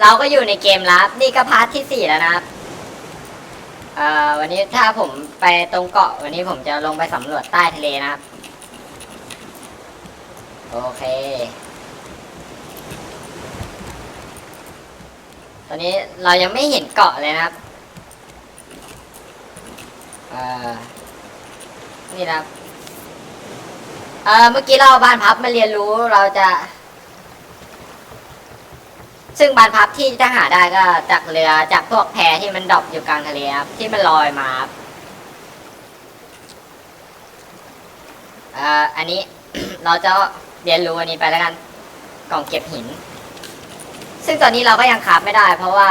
เราก็อยู่ในเกมลับนี่ก็พาร์ทที่สี่แล้วนะครับเอ่อวันนี้ถ้าผมไปตรงเกาะวันนี้ผมจะลงไปสำรวจใต้ทะเลนะครับ โอเค ตอนนี้เรายังไม่เห็นเกาะเลยนะครับเอ่อนี่นะครับเอ่อเมื่อกี้เราบ้านพับมาเรียนรู้เราจะ ซึ่งบานพับที่จะหาได้ก็จากเรือจากพวกแพที่มันดอปอยู่กลางทะเลครับที่มันลอยมาครับอ่ออันนี้เราจะเรียนรู้อันนี้ไปแล้วกันกล่องเก็บหิน ซึ่งตอนนี้เราก็ยังคราฟไม่ได้ เพราะว่า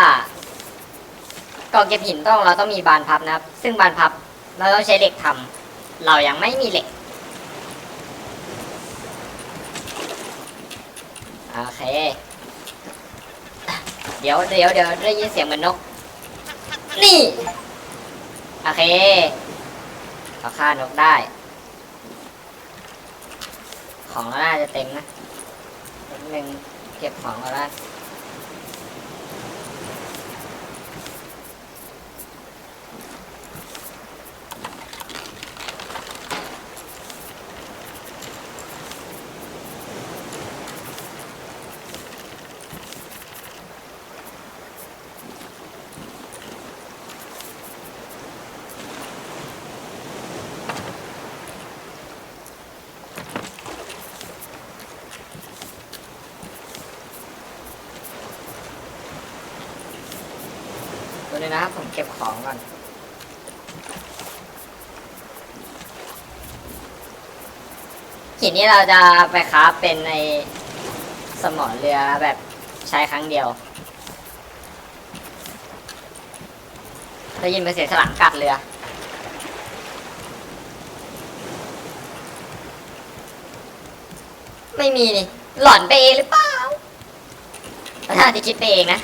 กล่องเก็บหินต้องเราต้องมีบานพับนะครับ ซึ่งบานพับเราต้องใช้เหล็กทำเรายังไม่มีเหล็กโอเค เดี๋ยวเดี๋ยวเดี๋ยวได้ยินเสียงเหมือนนก นี่ โอเคเราฆ่านกได้ ของเราน่าจะเต็มนะนิดนึงเก็บของเราได้ว นะครับผมเก็บของก่อน หินนี้เราจะไปคราฟเป็นในสมอเรือแบบใช้ครั้งเดียวได้ยินเป็นเสียงฉลามกัดเรือไม่มีนี่ หล่อนไปเองหรือเปล่าถ้าจะคิดไปเองนะ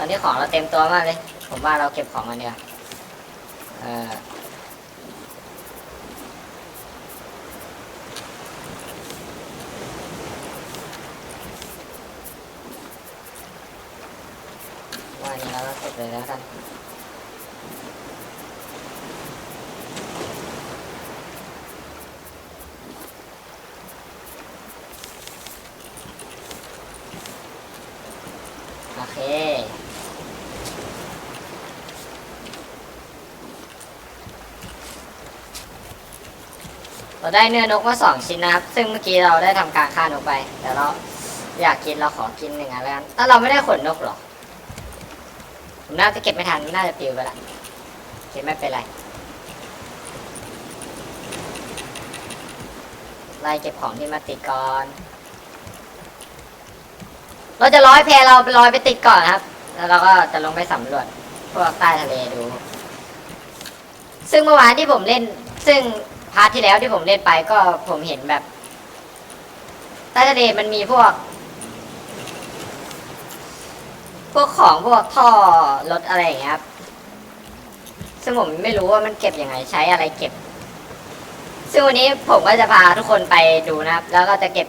ตอนนี้ของเราเต็มตัวมากเลย ผมว่าเราเก็บของกันเดียวเออว่าอย่างนี้เราก็เก็บเลยแล้วกัน โอเค เราได้เนื้อนกมาสองชิ้นนะครับ ซึ่งเมื่อกี้เราได้ทำการฆ่านกไป แต่เราอยากกินเราขอกินหนึ่งอันแล้วกันถ้าเราไม่ได้ขนนกหรอกผมน่าจะเก็บไม่ทันน่าจะปิวไปละเก็บไม่เป็นไรไล่เก็บของที่มาติดก่อน เราจะร้อยแพเราลอยไปติดก่อนครับ แล้วเราก็จะลงไปสำรวจพวกใต้ทะเลดู ซึ่งเมื่อวานที่ผมเล่น ซึ่ง พาร์ทที่แล้วที่ผมเล่นไปก็ผมเห็นแบบใต้ทะเลมันมีพวก พวกของพวกท่อรถอะไรอย่างเงี้ยครับซึ่งผมไม่รู้ว่ามันเก็บยังไงใช้อะไรเก็บ ซึ่งวันนี้ผมก็จะพาทุกคนไปดูนะครับ แล้วก็จะเก็บ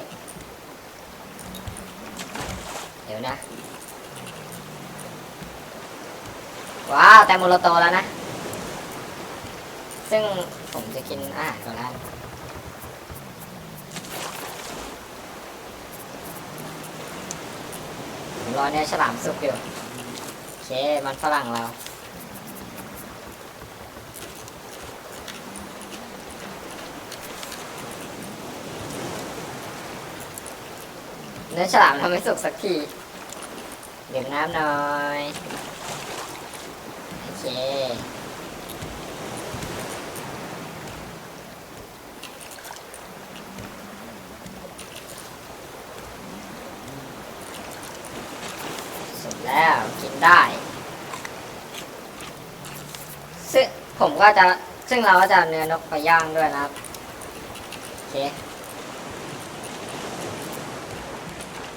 เดี๋ยวนะ ว้าว แตงโมโลโตแล้วนะ ซึ่ง ผมจะกินอาหารก่อนแล้วผมรอเนี่ยฉลามสุกอยู่ โอเค มันฝรั่งเราเนื้อฉลามทำไม่สุกสักทีเดื่มน้ำหน่อย โอเค สุดแล้วกิน ได้ ซึ่งผมก็จะซึ่งเราก็จะเนื้อนกไปย่างด้วยนะครับโอเค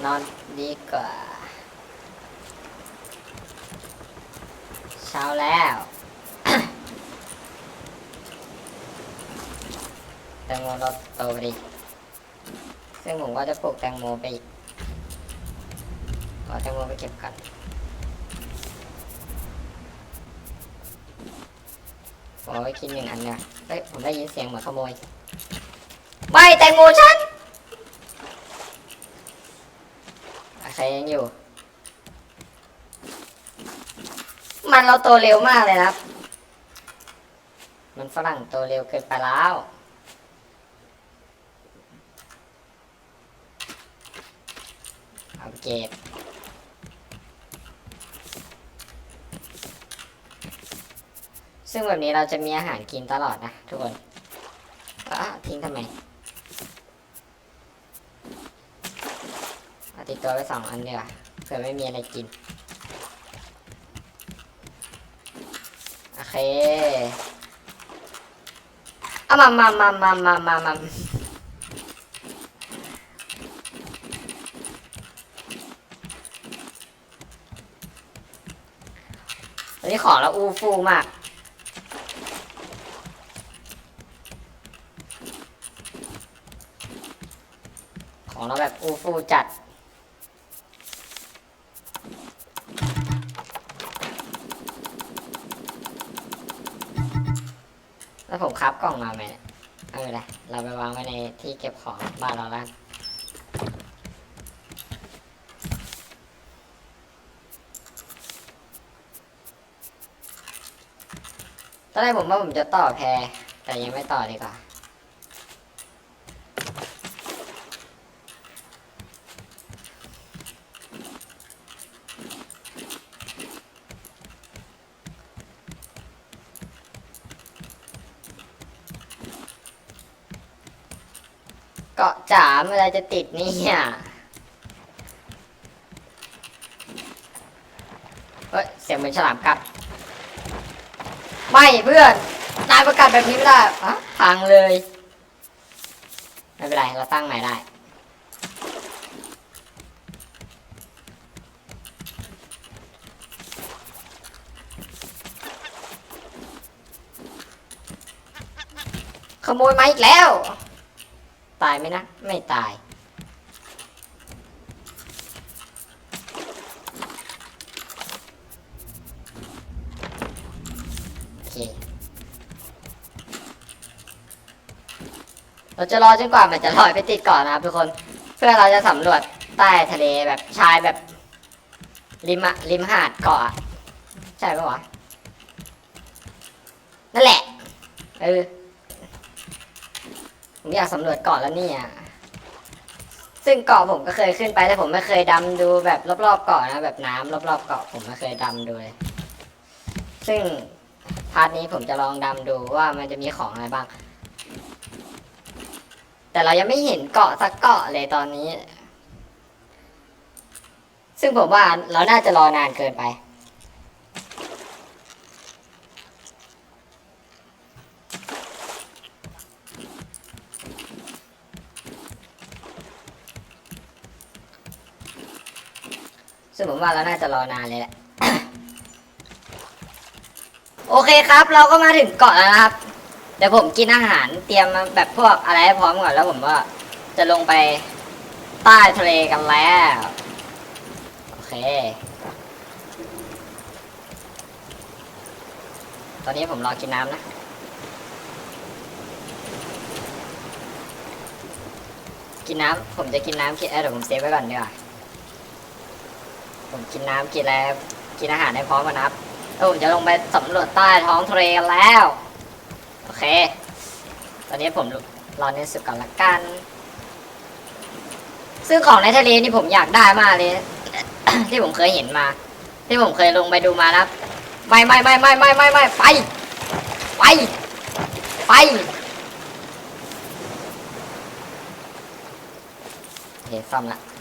นอนดีกว่า เช้าแล้วแตงโมเราโตพอดีซึ่งผมก็จะปลูกแตงโมไปอีกเอาแตงโมไปเก็บกัน ผมเอาไปกินหนึ่งอันเนี่ยเฮ้ยผมได้ยินเสียงเหมือนขโมยไม่แตงโมฉันอะใครยังอยู่ มันเราโตเร็วมากเลยครับ มันฝรั่งโตเร็วเกินไปแล้วอัปเกร ซึ่งแบบนี้เราจะมีอาหารกินตลอดนะทุกคนอะทิ้งทำไมเอาติดตัวไปสองอันเดียวเผื่อไม่มีอะไรกิน โอเคเอามามามามามามามาวันนี้ของเราอู้ฟู่มาก อูฟูจัด แล้วผมคับกล่องมาไหมเนี่ยเอาไปเลยเราไปวางไว้ในที่เก็บของบ้านเราแล้วตอนแรกผมว่าผมจะต่อแพรแต่ยังไม่ต่อดีกว่า จ๋าเมื่อไรจะติดเนี่ยเฮ้ยเสียงเหมือนฉลามกัดไม่เพื่อนนายประกาศแบบนี้ไม่ได้อะพังเลย ไม่เป็นไร เราตั้งใหม่ได้ขโมยมาอีกแล้ว ตายไหมนะ ไม่ตาย โอเค เราจะรอจนกว่ามันจะลอยไปติดก่อนนะครับทุกคน เพื่อเราจะสำรวจใต้ทะเลแบบชายแบบ ริมอะริมหาดเกาะอะใช่ปะวะ นั่นแหละ เออ ผมอยากสำรวจเกาะแล้วเนี่ยซึ่งเกาะผมก็เคยขึ้นไปแต่ผมไม่เคยดำดูแบบรอบๆเกาะนะแบบน้ำรอบๆเกาะผมไม่เคยดำดูเลยซึ่งพาร์ทนี้ผมจะลองดำดูว่ามันจะมีของอะไรบ้าง แต่เรายังไม่เห็นเกาะสักเกาะเลยตอนนี้ ซึ่งผมว่าเราน่าจะรอนานเกินไป ซึ่งผมว่าเราน่าจะรอนานเลยแหละ โอเคครับ เราก็มาถึงเกาะแล้วนะครับ เดี๋ยวผมกินอาหารเตรียมมาแบบพวกอะไรให้พร้อมก่อนแล้วผมว่าจะลงไปใต้ทะเลกันแล้ว โอเค ตอนนี้ผมรอกินน้ำนะกินน้ำผมจะกินน้ำกินเออเดี๋ยวผมเซฟไว้ก่อนดีกว่า ผมกินน้ำกินอะไรกินอาหารให้พร้อมกันนะครับแล้วผมจะลงไปสำรวจใต้ท้องทะเลกันแล้ว โอเค ตอนนี้ผมรอเนสุดก่อนละกัน ซึ่งของในทะเลนี่ผมอยากได้มากเลย ที่ผมเคยเห็นมา ที่ผมเคยลงไปดูมานะครับไม่ไม่ไม่ไม่ไม่ไม่ไม่ไฟไฟไฟโอเคซ่อมละ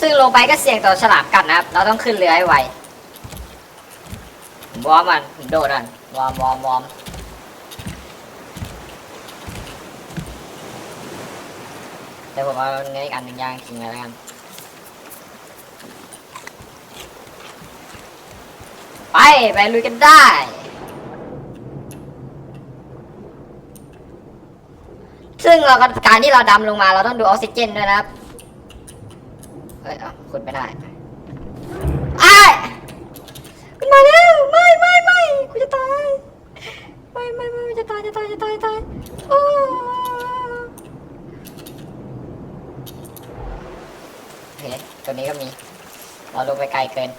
ซึ่งลงไปก็เสี่ยงต่อฉลามกัดนะครับ เราต้องขึ้นเรือให้ไวผมวอมมันผมโดดมันวอมวอมวอมเดี๋ยวผมเอาเนื้ออีกอันหนึ่งย่างทิ้งไว้แล้วกันไป ไปลุยกันได้ ซึ่งเราก็การที่เราดำลงมาเราต้องดูออกซิเจนด้วยนะครับ เอ้ยเอาขุดไม่ได้ไอ้ายมันมาแล้วไม่ไม่ไม่กูจะตายไม่ไม่ไม่จะตายจะตายจะตายจะตายโอ้โอเคตัวนี้ก็มีเราลงไปไกลเกิน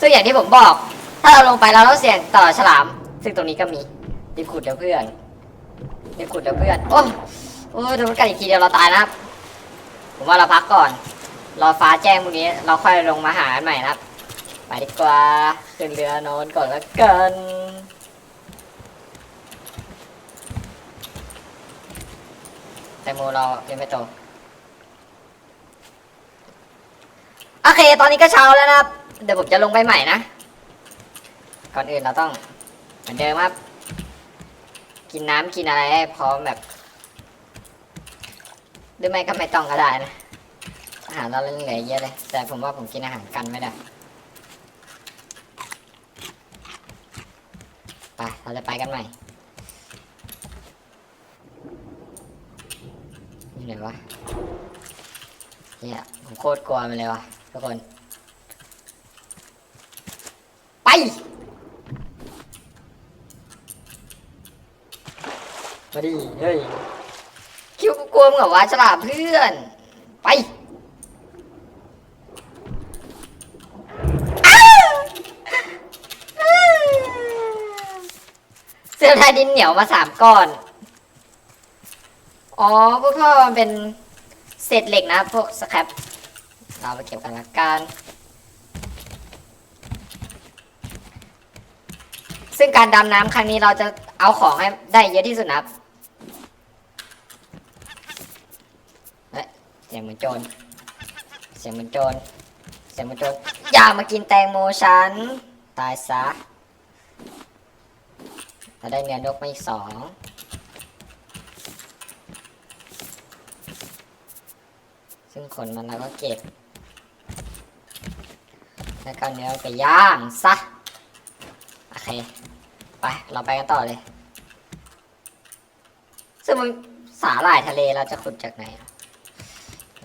ซึ่งอย่างที่ผมบอก ถ้าเราลงไปเราต้องเสี่ยงต่อฉลาม ซึ่งตรงนี้ก็มีรีบขุดเดี๋ยวเพื่อนรีบขุดเดี๋ยวเพื่อนโอ้โอ้โดนกันอีกทีเดียวเราตายนะครับ ผมว่าเราพักก่อน รอฟ้าแจ้งพรุ่งนี้ เราค่อยลงมาหาใหม่นะครับ ไปดีกว่า ขึ้นเรือนอนก่อนแล้วกันแตงโมเรายังไม่โตโอเค ตอนนี้ก็เช้าแล้วนะครับ เดี๋ยวผมจะลงไปใหม่นะ ก่อนอื่นเราต้องเหมือนเดิมครับ กินน้ำกินอะไรให้พร้อมแบบ หรือไม่ก็ไม่ต้องก็ได้นะ อาหารเราเหลือเยอะเลย แต่ผมว่าผมกินอาหารกันไม่ได้ ไป เราจะไปกันใหม่นี่ไหนวะเนี่ยผมโคตรกลัวมันเลยวะทุกคน ไปมาดิเฮ้ย กลัวมึงเหรอวะฉลาดเพื่อน ไปเสื้อลายดินเหนียวมาสามก้อน อ๋อพวกท่อมันเป็นเศษเหล็กนะพวกสครับ เราไปเก็บกันละกันซึ่งการดำน้ำครั้งนี้เราจะเอาของให้ได้เยอะที่สุดนะครับ เฮ้ยเสียงเหมือนโจรเสียงเหมือนโจรเสียงเหมือนโจรอย่ามากินแตงโมฉัน ตายซะเราได้เนื้อนกมาอีกสองซึ่งขนมันเราก็เก็บ แล้วก็เนื้อไปย่างซะ โอเค ไปเราไปกันต่อเลย ซึ่งมันสาหร่ายทะเลเราจะขุดจากไหนอะ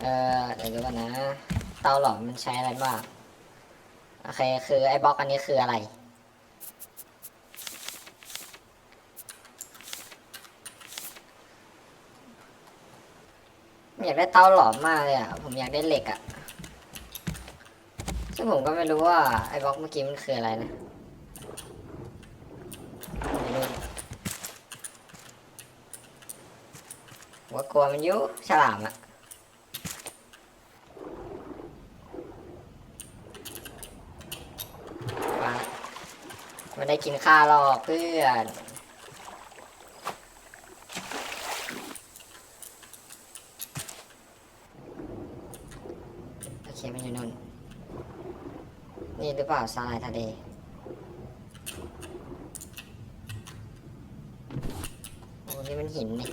เออเดี๋ยวดูกันนะ เตาหลอมมันใช้อะไรบ้างโอเคคือไอ้บล็อกอันนี้คืออะไร อยากได้เตาหลอมมากเลยอะ ผมอยากได้เหล็กอะ ซึ่งผมก็ไม่รู้ว่าไอ้บล็อกเมื่อกี้มันคืออะไรนะไม่รู้ว่ากลัวมันยุฉลามอะมามัน ได้กินข้าวหรอกเพื่อน โอเคมันอยู่นู่น นี่หรือเปล่าสาหร่ายทะเลโอ้นี่มันหินนี่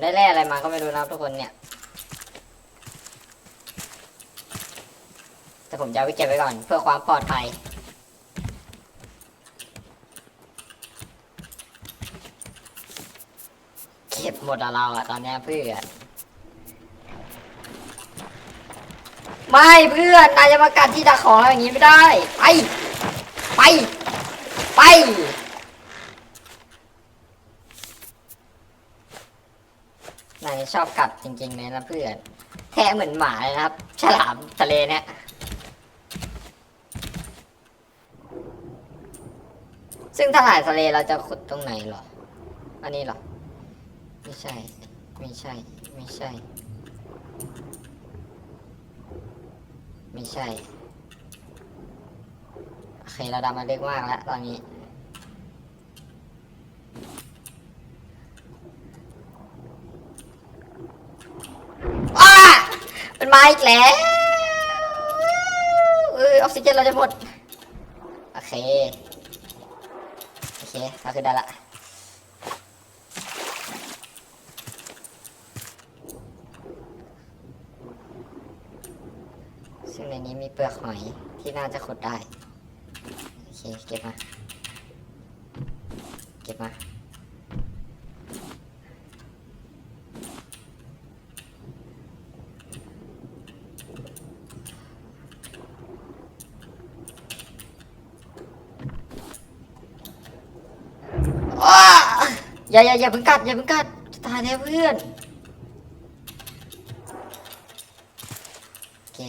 ได้แร่อะไรมาก็ไม่รู้นะครับทุกคนเนี่ย แต่ผมจะเอาไว้เก็บไว้ก่อน เพื่อความปลอดภัยเก็บหมดอะเราอะตอนนี้เพื่อนไม่เพื่อนนายจะมากัดที่ดักของเราอย่างนี้ไม่ได้ ไป ไป ไป นาย ชอบกัดจริงๆเลยนะเพื่อนแท้เหมือนหมาเลยนะครับ ฉลามทะเลเนี่ยซึ่งถ้าถ่ายทะเลเราจะขุดตรงไหนหรอ อันนี้หรอ ไม่ใช่ ไม่ใช่ ไม่ใช่ ไม่ใช่ โอเค เราดำมาเล็กมากแล้วตอนนี้ มันมาอีกแล้วออกซิเจนเราจะหมด โอเค โอเคเราคือได้ละซึ่งในนี้มีเปลือกหอยที่น่าจะขุดได้ โอเค เก็บมา เก็บมา อย่าอย่าอย่าเพิ่งกัดอย่าเพิ่งกัดจะตายแล้วเพื่อนโอเค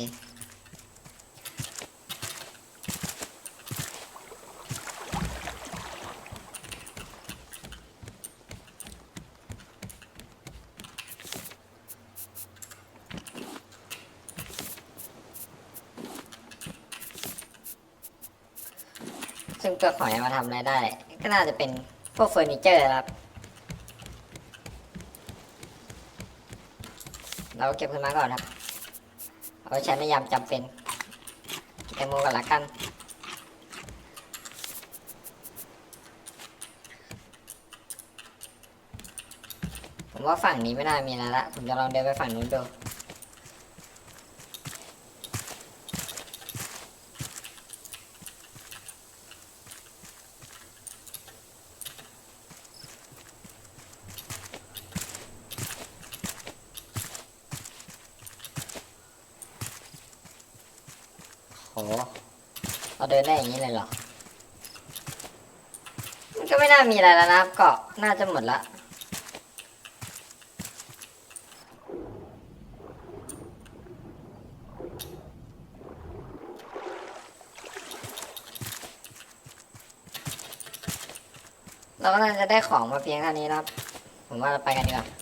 ซึ่งเปลือกหอยมาทำอะไรได้ ก็น่าจะเป็นพวกเฟอร์นิเจอร์ครับ เราเก็บขึ้นมาก่อนครับ เอาไว้ใช้ในยามจำเป็นแตงโมกันละกันผมว่าฝั่งนี้ไม่น่ามีแล้วละ ผมจะลองเดินไปฝั่งนู้นดู เราเดินได้อย่างนี้เลยเหรอ มันก็ไม่น่ามีอะไรแล้วนะครับเกาะน่าจะหมดละ เราก็น่าจะได้ของมาเพียงเท่านี้นะครับ ผมว่าเราไปกันดีกว่า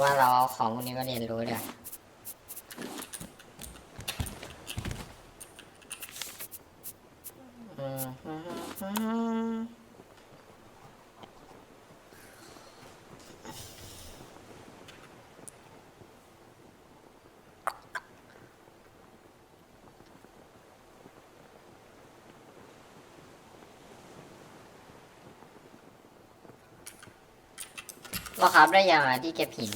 ว่าเราเอาของพวกนี้มาเรียนรู้เดี๋ยวอืม เราครับได้ยังอะที่เก็บหิน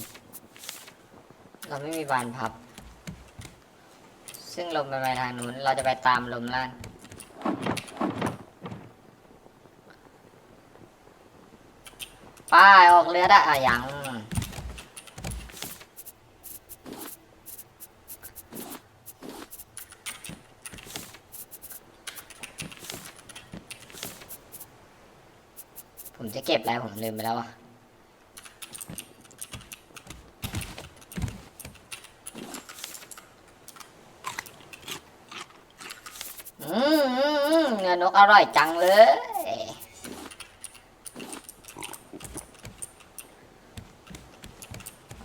เราไม่มีบานพับ ซึ่งลมไปไปทางนู้น เราจะไปตามลมล่างป้ายออกเรือได้อะยังผมจะเก็บอะไรผมลืมไปแล้วอะ อืมอืม อืมเนื้อนกอร่อยจังเลย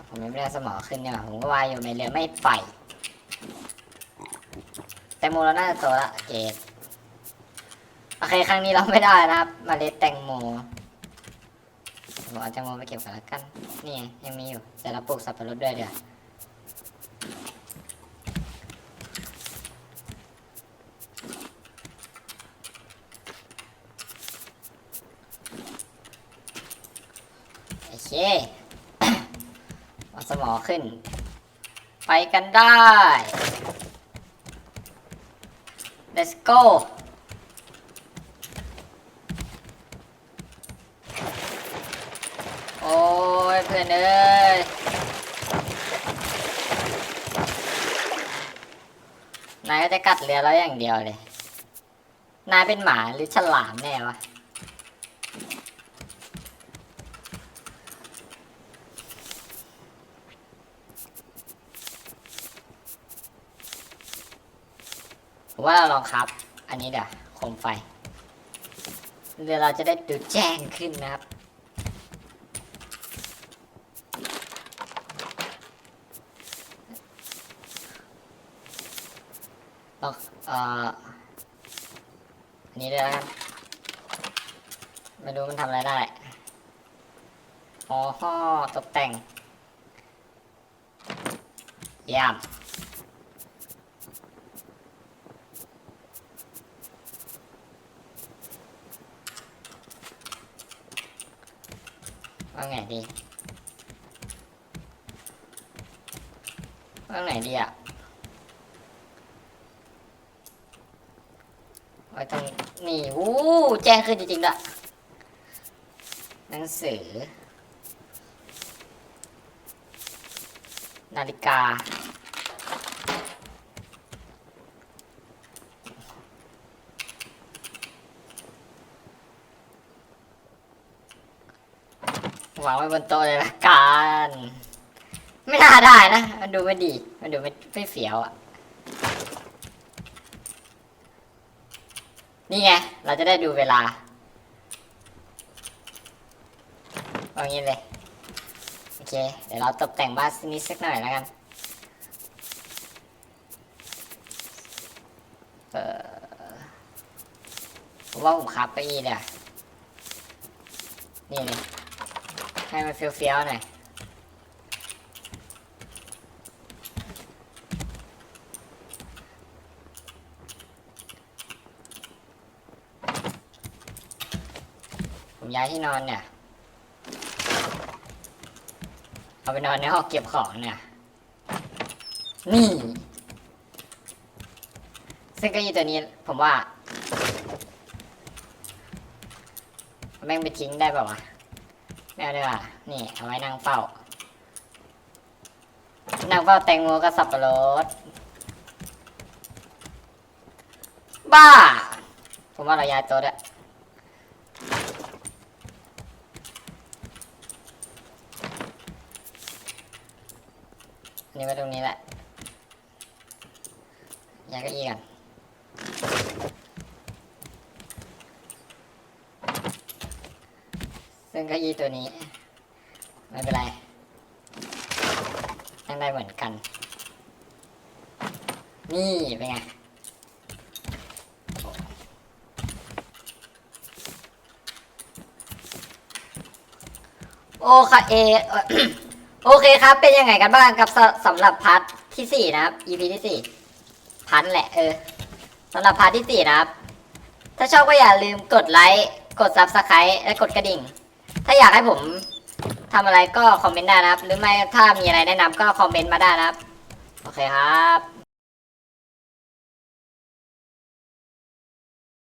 ผมยังไม่ได้สมอขึ้นเนี่ยผมก็วายอยู่ในเรือไม่ไป แตงโมเราน่าจะโตละเกตโอเคครั้งนี้เราไม่ได้นะครับมาเล็ดแตงโมผมเอาแตงโมไปเก็บก่อนละกัน นี่ยังมีอยู่ แต่เราปลูกสับปะรดด้วยเดี๋ยว เคเอาสมอขึ้น ไปกันได้ let's go โอ้ยเพื่อนเอ้ยนายก็จะกัดเรือแล้วอย่างเดียวเลย นายเป็นหมาหรือฉลามแน่วะ ผมว่าเราลองครับ อันนี้เดี๋ยวโคมไฟเรือเราจะได้ดูแจ้งขึ้นนะครับ ลองเอ่ออันนี้ด้วยนะครับไม่รู้มันทำอะไรได้ อ๋อตกแต่งยี่ยม ว่าไหนดีว่าไหนดีอะไว้ตรงนี่วู้แจ้งขึ้นจริงๆด้ะหนังสือ นาฬิกา วางไว้บนโต๊ะเลยละกันไม่น่าได้นะ มันดูไม่ดี มันดูไม่ไม่เฟี้ยวอะ นี่ไง เราจะได้ดูเวลาเอางี้เลย โอเค เดี๋ยวเราตกแต่งบ้านนิดสักหน่อยแล้วกัน เออผมว่าผมขับไปอีเลยอะนี่เลย ให้มันเฟี้ยวๆหน่อยผมย้ายที่นอนเนี่ย เอาไปนอนในห้องเก็บของเนี่ย นี่ ซึ่งเก็ยีตัวนี้ผมว่า แม่งไปทิ้งได้ป่าวะ ไม่เอาดีกว่านี่เอาไว้นั่งเฝ้า นั่งเฝ้าแตงโมกับสับปะรด บ้า ผมว่าเราย้ายโต๊ะด้วยนนี้ไว้ตรงนี้แหละย้ายเก็อีกัน ซึ่งเก็อีตัวนี้ ไม่เป็นไรนั่งได้เหมือนกัน นี่เป็นไงโอเอเอโอเคครับ เป็นยังไงกันบ้างกับสสำหรับพาร์ทที่สี่นะครับ EP ที่สี่พาร์ทนั่นแหละ เออสำหรับพาร์ทที่สี่นะครับ ถ้าชอบก็อย่าลืมกดไลค์ กด Subscribe และกดกระดิ่ง ถ้าอยากให้ผมทำอะไรก็คอมเมนต์ได้นะครับ หรือไม่ถ้ามีอะไรแนะนำก็คอมเมนต์มาได้นะครับ โอเคครับ